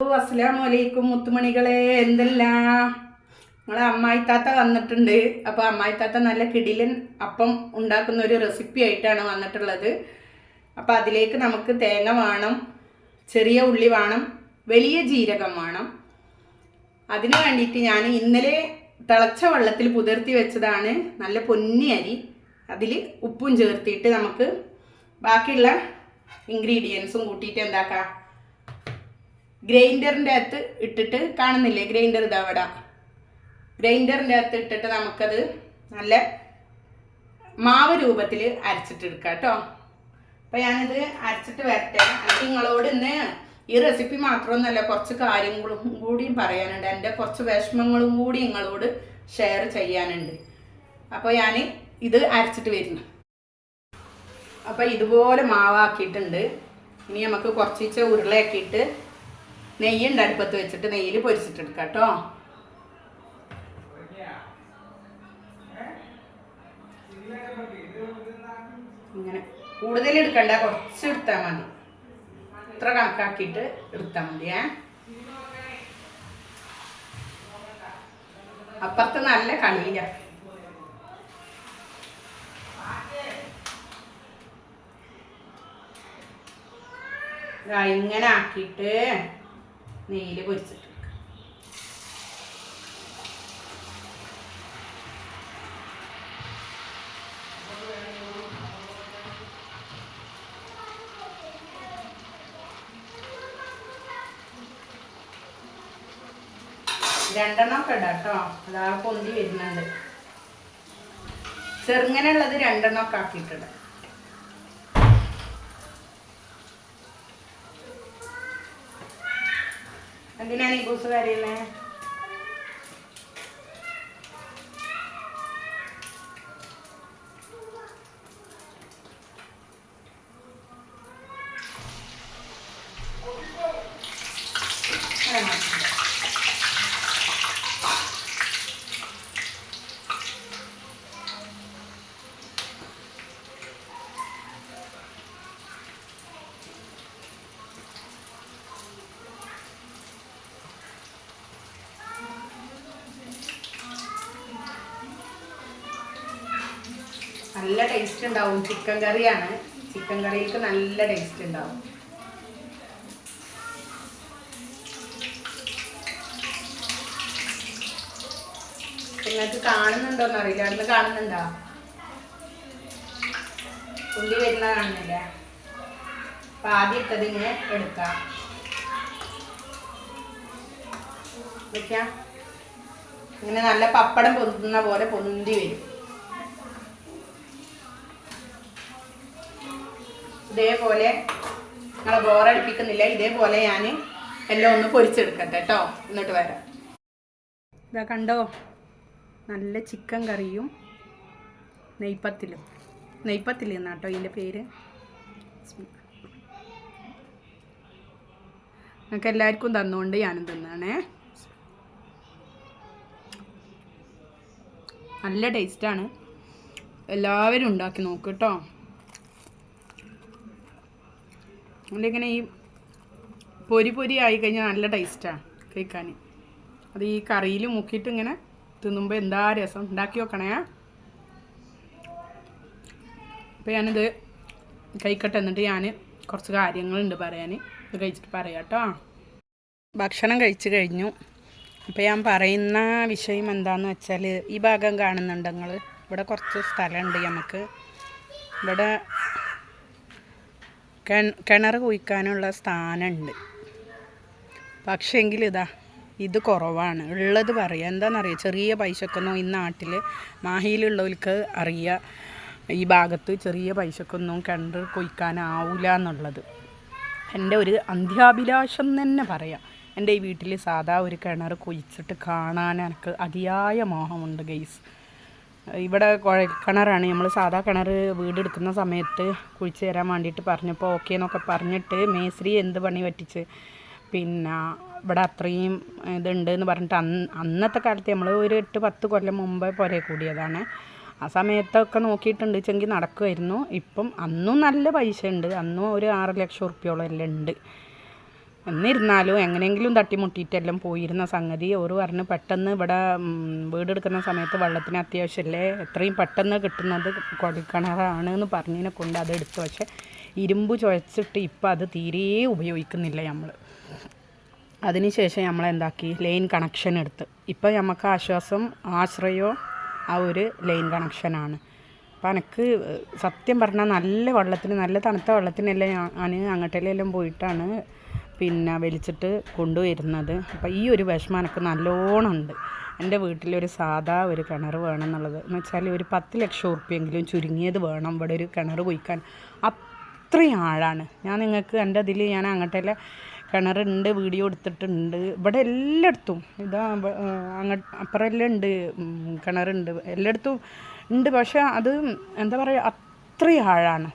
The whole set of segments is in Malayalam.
അസ്സലാമു അലൈക്കും മുത്തുമണികളെ എന്തല്ല? നമ്മളെ അമ്മായിത്താത്ത വന്നിട്ടുണ്ട്. അപ്പോൾ അമ്മായിത്താത്ത നല്ല കിടിലൻ അപ്പം ഉണ്ടാക്കുന്ന ഒരു റെസിപ്പി ആയിട്ടാണ് വന്നിട്ടുള്ളത്. അപ്പോൾ അതിലേക്ക് നമുക്ക് തേങ്ങ വേണം ചെറിയ ഉള്ളി വേണം വലിയ ജീരകം വേണം. അതിന് വേണ്ടിയിട്ട് ഞാൻ ഇന്നലെ തിളച്ച വെള്ളത്തിൽ പുതിർത്തി വെച്ചതാണ്. നല്ല പൊന്നി അരി. അതിൽ ഉപ്പും ചേർത്തിട്ട് നമുക്ക് ബാക്കിയുള്ള ഇൻഗ്രീഡിയൻസും കൂട്ടിയിട്ട് എന്താക്കാം? ഗ്രൈൻഡറിന്റെ അകത്ത് ഇട്ടിട്ട് കാണുന്നില്ലേ? ഗ്രൈൻഡർ ഇതാ അവിടെ ഗ്രൈൻഡറിന്റെ അകത്ത് ഇട്ടിട്ട് നമുക്കത് നല്ല മാവ് രൂപത്തിൽ അരച്ചിട്ടെടുക്കാം കേട്ടോ. അപ്പം ഞാനിത് അരച്ചിട്ട് വരട്ടെ. എനിക്ക് നിങ്ങളോട് ഇന്ന് ഈ റെസിപ്പി മാത്രമൊന്നുമല്ല കുറച്ച് കാര്യങ്ങളും കൂടിയും പറയാനുണ്ട്. എന്റെ കുറച്ച് വിഷമങ്ങളും കൂടി നിങ്ങളോട് ഷെയർ ചെയ്യാനുണ്ട്. അപ്പോൾ ഞാൻ ഇത് അരച്ചിട്ട് വരുന്നു. അപ്പോൾ ഇതുപോലെ മാവാക്കിയിട്ടുണ്ട്. ഇനി നമുക്ക് കുറച്ച് ഉരുളയാക്കിയിട്ട് നെയ്യുണ്ട് അടുപ്പത്ത് വെച്ചിട്ട് നെയ്യിൽ പൊരിച്ചിട്ടെടുക്കാം കേട്ടോ. ഇങ്ങനെ കൂടുതൽ എടുക്കണ്ട കുറച്ച് എടുത്താൽ മതി. ഇത്ര കണക്കാക്കിയിട്ട് എടുത്താൽ മതി ഏ അപ്പുറത്ത് നല്ല കളിയില്ല ഇങ്ങനെ ആക്കിയിട്ട് നെയ്യിൽ പൊരിച്ചിട്ട് രണ്ടെണ്ണം ഒക്കെ ഇടാം കേട്ടോ അതാ പൊന്തി വരുന്നുണ്ട്. ചെറുങ്ങനെ ഉള്ളത് രണ്ടെണ്ണം ഒക്കെ ആക്കിയിട്ടിടാം എന്തിനാണ് ഈ ബൂസ് കരയുന്നേ? നല്ല ടേസ്റ്റ് ഉണ്ടാവും. ചിക്കൻ കറിയാണ്. ചിക്കൻ കറിയിലേക്ക് നല്ല ടേസ്റ്റ് ഉണ്ടാവും. നിങ്ങൾക്ക് കാണുന്നുണ്ടോന്ന് അറിയില്ല. അന്ന് കാണുന്നുണ്ടോ? ഉള്ളി വരുന്ന കാണുന്നില്ല. അപ്പൊ ആദ്യം ഇട്ടത് ഇങ്ങനെ എടുക്കാം. വെക്കാം ഇങ്ങനെ നല്ല പപ്പടം പൊന്തുന്ന പോലെ പൊന്തി വരും. ഇതേപോലെ നിങ്ങളെ ബോറടിപ്പിക്കുന്നില്ല ഇതേപോലെ ഞാൻ എല്ലാം ഒന്ന് പൊരിച്ചെടുക്കട്ടെ കേട്ടോ എന്നിട്ട് വരാം. ഇതാ കണ്ടോ? നല്ല ചിക്കൻ കറിയും നെയ്പ്പത്തിലും നെയ്പ്പത്തിൽ എന്നാട്ടോ ഇതിന്റെ പേര്? നിങ്ങൾക്ക് എല്ലാവർക്കും തന്നുകൊണ്ട് ഞാനും തിന്നാണേ. നല്ല ടേസ്റ്റാണ് എല്ലാവരും ഉണ്ടാക്കി നോക്ക് കേട്ടോ അതിങ്ങനെ ഈ പൊരി പൊരി ആയിക്കഴിഞ്ഞാൽ നല്ല ടേസ്റ്റാണ് കഴിക്കാൻ അത് ഈ കറിയിൽ മുക്കിയിട്ട് ഇങ്ങനെ തിന്നുമ്പോൾ എന്താ രസം? ഉണ്ടാക്കി വെക്കണേ അപ്പോൾ ഞാനിത് കഴിക്കട്ടെ എന്നിട്ട് ഞാൻ കുറച്ച് കാര്യങ്ങളുണ്ട് പറയാൻ ഇത് കഴിച്ചിട്ട് പറയാം കേട്ടോ. ഭക്ഷണം കഴിച്ചു കഴിഞ്ഞു. അപ്പോൾ ഞാൻ പറയുന്ന വിഷയം എന്താണെന്ന് വെച്ചാൽ ഈ ഭാഗം കാണുന്നുണ്ട് നിങ്ങൾ ഇവിടെ കുറച്ച് സ്ഥലമുണ്ട് നമുക്ക്. ഇവിടെ കിണർ കുഴിക്കാനുള്ള സ്ഥാനമുണ്ട്. പക്ഷേങ്കിൽ ഇതാ ഇത് കുറവാണ്. ഉള്ളത് പറയുക എന്താണെന്നറിയാം ചെറിയ പൈസക്കൊന്നും ഈ നാട്ടിൽ മാഹിയിലുള്ളവർക്ക് അറിയുക ഈ ഭാഗത്ത് ചെറിയ പൈസക്കൊന്നും കിണർ കുഴിക്കാനാവില്ല എന്നുള്ളത് എന്റെ ഒരു അന്ത്യാഭിലാഷം തന്നെ പറയാം എന്റെ ഈ വീട്ടിൽ സാധാ ഒരു കിണർ കുഴിച്ചിട്ട് കാണാൻ എനിക്ക് അതിയായ മോഹമുണ്ട് ഗെയ്സ് ഇവിടെ കുഴൽക്കിണറാണ് നമ്മൾ സാധാ കിണർ വീടെടുക്കുന്ന സമയത്ത് കുഴിച്ച് തരാൻ വേണ്ടിയിട്ട് പറഞ്ഞപ്പോൾ ഓക്കെ എന്നൊക്കെ പറഞ്ഞിട്ട് മേസ്ത്രി എന്ത് പണി പറ്റിച്ച്? പിന്നെ ഇവിടെ അത്രയും ഇതുണ്ട് എന്ന് പറഞ്ഞിട്ട് അന്ന് അന്നത്തെ കാലത്ത് നമ്മൾ ഒരു എട്ട് പത്ത് കൊല്ലം മുമ്പേ പോലെ കൂടിയതാണ്. ആ സമയത്തൊക്കെ നോക്കിയിട്ടുണ്ട് വെച്ചെങ്കിൽ നടക്കുമായിരുന്നു ഇപ്പം അന്നും നല്ല പൈസ ഉണ്ട്. അന്നും ഒരു ആറ് ലക്ഷം ഉറുപ്പ്യോളം എല്ലാം ഉണ്ട്. എന്നിരുന്നാലും എങ്ങനെയെങ്കിലും തട്ടിമുട്ടിയിട്ടെല്ലാം പോയിരുന്ന സംഗതി ഒരു പറഞ്ഞ് പെട്ടെന്ന് ഇവിടെ വീടെടുക്കുന്ന സമയത്ത് വെള്ളത്തിന് അത്യാവശ്യമല്ലേ എത്രയും പെട്ടെന്ന് കിട്ടുന്നത് കുഴൽക്കിണറാണ് എന്ന് പറഞ്ഞതിനെ കൊണ്ട് അത് എടുത്തു. പക്ഷേ ഇരുമ്പ് ചുഴച്ചിട്ട് ഇപ്പം അത് തീരെ ഉപയോഗിക്കുന്നില്ല നമ്മൾ അതിനുശേഷം നമ്മൾ എന്താക്കി? ലൈൻ കണക്ഷൻ എടുത്ത്. ഇപ്പം നമുക്ക് ആശ്വാസം ആശ്രയോ ആ ഒരു ലൈൻ കണക്ഷനാണ്. അപ്പം എനിക്ക് സത്യം പറഞ്ഞാൽ നല്ല വെള്ളത്തിന് നല്ല തണുത്ത വെള്ളത്തിനെല്ലാം ഞാൻ അങ്ങോട്ടെല്ലാം പോയിട്ടാണ് പിന്നെ വലിച്ചിട്ട് കൊണ്ടുവരുന്നത്. അപ്പം ഈ ഒരു വിഷമം എനിക്ക് നല്ലോണം ഉണ്ട്. എന്റെ വീട്ടിലൊരു സാധാ ഒരു കിണർ വേണം എന്നുള്ളത് എന്ന് വെച്ചാൽ ഒരു പത്ത് ലക്ഷം ഉറുപ്പ്യെങ്കിലും ചുരുങ്ങിയത് വേണം ഇവിടെ ഒരു കിണർ കുഴിക്കാൻ. അത്രയും ആഴാണ്. ഞാൻ നിങ്ങൾക്ക് എന്റെ അതിൽ ഞാൻ അങ്ങോട്ടെല്ലാം കിണറുണ്ട് വീഡിയോ എടുത്തിട്ടുണ്ട്. ഇവിടെ എല്ലായിടത്തും ഇതാ അങ്ങോട്ട് അപ്പുറമെല്ലാം ഉണ്ട്. ഉം, കിണറുണ്ട് എല്ലായിടത്തും ഉണ്ട്. പക്ഷേ അത് എന്താ പറയുക അത്രയും ആഴാണ്.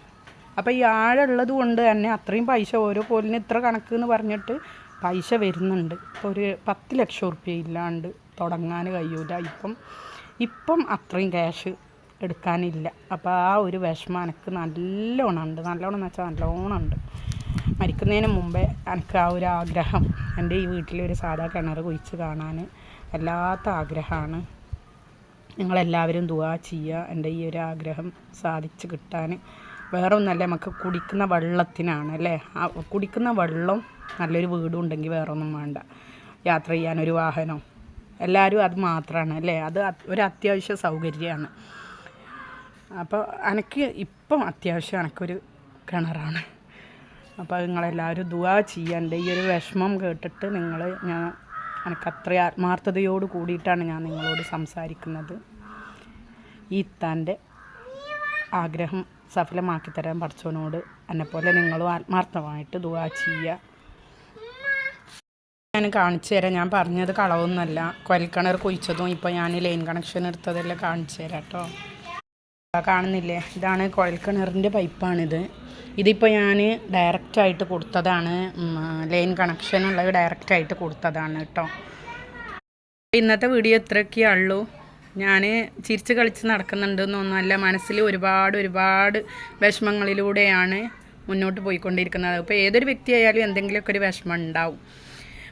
അപ്പോൾ ഈ ആഴമുള്ളത് കൊണ്ട് തന്നെ അത്രയും പൈസ ഓരോ കോലിന് ഇത്ര കണക്ക് എന്ന് പറഞ്ഞിട്ട് പൈസ വരുന്നുണ്ട്. ഇപ്പോൾ ഒരു പത്ത് ലക്ഷം ഉറുപ്പ്യ ഇല്ലാണ്ട് തുടങ്ങാൻ കഴിയൂല. ഇപ്പം ഇപ്പം അത്രയും ക്യാഷ് എടുക്കാനില്ല. അപ്പോൾ ആ ഒരു വിഷമം എനിക്ക് നല്ലോണം ഉണ്ട്. നല്ലോണം എന്ന് വെച്ചാൽ നല്ലോണം ഉണ്ട്. മരിക്കുന്നതിന് മുമ്പേ എനിക്ക് ആ ഒരു ആഗ്രഹം എന്റെ ഈ വീട്ടിലൊരു സാധാ കിണർ കുഴിച്ച് കാണാൻ വല്ലാത്ത ആഗ്രഹമാണ്. നിങ്ങളെല്ലാവരും ദുവാ ചെയ്യുക. എന്റെ ഈ ഒരു ആഗ്രഹം സാധിച്ച് കിട്ടാൻ വേറെ ഒന്നല്ല നമുക്ക് കുടിക്കുന്ന വെള്ളത്തിനാണ് അല്ലേ? കുടിക്കുന്ന വെള്ളം നല്ലൊരു വീടും ഉണ്ടെങ്കിൽ വേറെ ഒന്നും വേണ്ട. യാത്ര ചെയ്യാനൊരു വാഹനം. എല്ലാവരും അത് മാത്രമാണ് അല്ലേ? അത് ഒരു അത്യാവശ്യ സൗകര്യമാണ്. അപ്പോൾ എനിക്ക് ഇപ്പം അത്യാവശ്യം എനിക്കൊരു കിണറാണ്. അപ്പോൾ നിങ്ങളെല്ലാവരും ദുവാ ചെയ്യാന്റെ ഈ ഒരു വിഷമം കേട്ടിട്ട് നിങ്ങൾ ഞാൻ എനിക്ക് അത്ര ആത്മാർത്ഥതയോട് കൂടിയിട്ടാണ് ഞാൻ നിങ്ങളോട് സംസാരിക്കുന്നത്. ഈ ഇത്താന്റെ ആഗ്രഹം സഫലമാക്കി തരാൻ പഠിച്ചവനോട് എന്നെപ്പോലെ നിങ്ങളും ആത്മാർത്ഥമായിട്ട് ദുവാ ചെയ്യുക. ഞാൻ കാണിച്ചു തരാം. ഞാൻ പറഞ്ഞത് കളവൊന്നുമല്ല. കൊൽക്കിണർ കുഴിച്ചതും ഇപ്പോൾ ഞാൻ ലൈൻ കണക്ഷൻ എടുത്തതെല്ലാം കാണിച്ചു തരാം കേട്ടോ. കാണുന്നില്ലേ? ഇതാണ് കുഴൽക്കിണറിന്റെ പൈപ്പാണിത്. ഇതിപ്പോൾ ഞാൻ ഡയറക്റ്റായിട്ട് കൊടുത്തതാണ്. ലൈൻ ലൈൻ കണക്ഷനുള്ളത് ഡയറക്റ്റായിട്ട് കൊടുത്തതാണ് കേട്ടോ. ഇന്നത്തെ വീഡിയോ ഇത്രയൊക്കെ ഉള്ളൂ. ഞാൻ ചിരിച്ച് കളിച്ച് നടക്കുന്നുണ്ടെന്നൊന്നുമല്ല മനസ്സിൽ ഒരുപാട് ഒരുപാട് വിഷമങ്ങളിലൂടെയാണ് മുന്നോട്ട് പോയിക്കൊണ്ടിരിക്കുന്നത്. അപ്പോൾ ഏതൊരു വ്യക്തിയായാലും എന്തെങ്കിലുമൊക്കെ ഒരു വിഷമം ഉണ്ടാവും.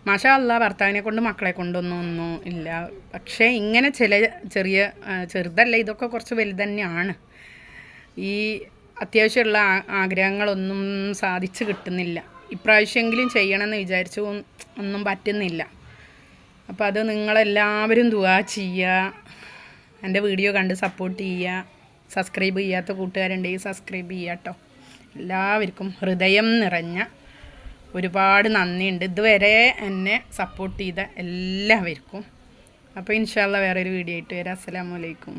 മാഷാ അല്ല ഭർത്താവിനെ കൊണ്ട് മക്കളെ കൊണ്ടൊന്നും ഒന്നും ഇല്ല. പക്ഷേ ഇങ്ങനെ ചില ചെറിയ ചെറുതല്ല ഇതൊക്കെ കുറച്ച് വലുതന്നെയാണ് ഈ അത്യാവശ്യമുള്ള ആഗ്രഹങ്ങളൊന്നും സാധിച്ചു കിട്ടുന്നില്ല. ഇപ്രാവശ്യമെങ്കിലും ചെയ്യണമെന്ന് വിചാരിച്ചു ഒന്നും പറ്റുന്നില്ല. അപ്പോൾ അത് നിങ്ങളെല്ലാവരും ദുവാ ചെയ്യുക. എന്റെ വീഡിയോ കണ്ട് സപ്പോർട്ട് ചെയ്യുക. സബ്സ്ക്രൈബ് ചെയ്യാത്ത കൂട്ടുകാരുണ്ടെങ്കിൽ സബ്സ്ക്രൈബ് ചെയ്യുക കേട്ടോ എല്ലാവർക്കും ഹൃദയം നിറഞ്ഞ ഒരുപാട് നന്ദിയുണ്ട്. ഇതുവരെ എന്നെ സപ്പോർട്ട് ചെയ്ത എല്ലാവർക്കും. അപ്പോൾ ഇൻഷാല്ല വേറൊരു വീഡിയോ ആയിട്ട് വരാം. അസ്സലാമു അലൈക്കും.